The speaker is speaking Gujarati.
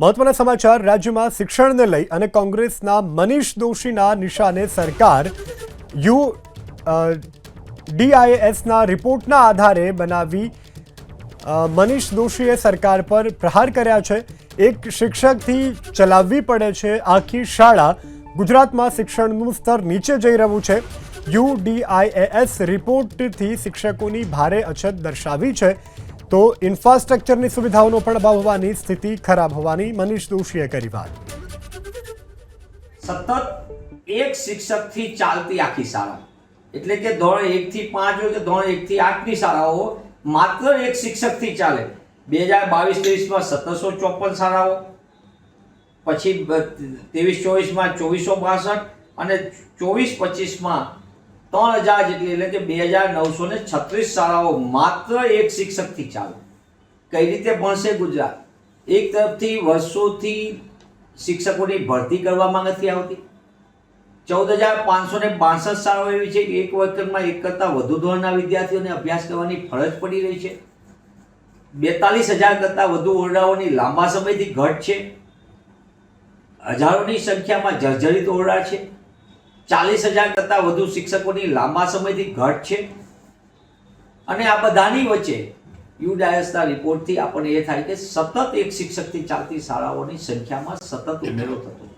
મહત્વના સમાચાર, રાજ્યમાં શિક્ષણને લઈ અને કોંગ્રેસના મનીષ દોશીના નિશાને સરકાર યુ ડીઆઈએસના રિપોર્ટના આધારે બનાવી મનીષ દોશીએ સરકાર પર પ્રહાર કર્યા છે. એક શિક્ષકથી ચલાવવી પડે છે આખી શાળા. ગુજરાતમાં શિક્ષણનું સ્તર નીચે જઈ રહ્યું છે. યુ યુડીઆઈએએસ રિપોર્ટથી શિક્ષકોની ભારે અછત દર્શાવી છે. તો ઇન્ફ્રાસ્ટ્રક્ચરની સુવિધાઓનો પણ અભાવ હોવાની સ્થિતિ ખરાબ હોવાની મનીષ દોશીએ કરી વાત. સતત એક શિક્ષકથી ચાલતી આખી શાળા. એટલે કે ધોરણ એક થી પાંચ હોય કે ધોરણ એક થી આઠની શાળાઓ માત્ર એક શિક્ષકથી ચાલે. બે હજાર બાવીસ ત્રેવીસમાં સત્તરસો ચોપન શાળાઓ, પછી ત્રેવીસ ચોવીસમાં ચોવીસો બાસઠ અને ચોવીસ પચીસમાં ત્રણ હજાર જેટલી, એટલે કે બે હજાર નવસો ને છત્રીસ શાળાઓ માત્ર એક શિક્ષકથી ચાલે. કઈ રીતે ભણશે ગુજરાત? એક તરફથી વર્ષોથી શિક્ષકોની ભરતી કરવામાં નથી આવતી. ચૌદ હજાર પાંચસો ને બાસઠ શાળાઓ એવી છે કે એક વર્તનમાં એક કરતાં વધુ ધોરણના વિદ્યાર્થીઓને અભ્યાસ કરવાની ફરજ પડી રહી છે. બેતાલીસ હજાર કરતાં વધુ ઓરડાઓની લાંબા સમયથી ઘટ છે. હજારોની સંખ્યામાં જર્જરિત ઓરડા છે. ચાલીસ હજાર કરતાં વધુ શિક્ષકોની લાંબા સમયથી ઘટ છે. અને આ બધાની વચ્ચે યુડાયસના રિપોર્ટથી આપણને એ થાય કે સતત એક શિક્ષકથી ચાલતી શાળાઓની સંખ્યામાં સતત ઉમેરો થતો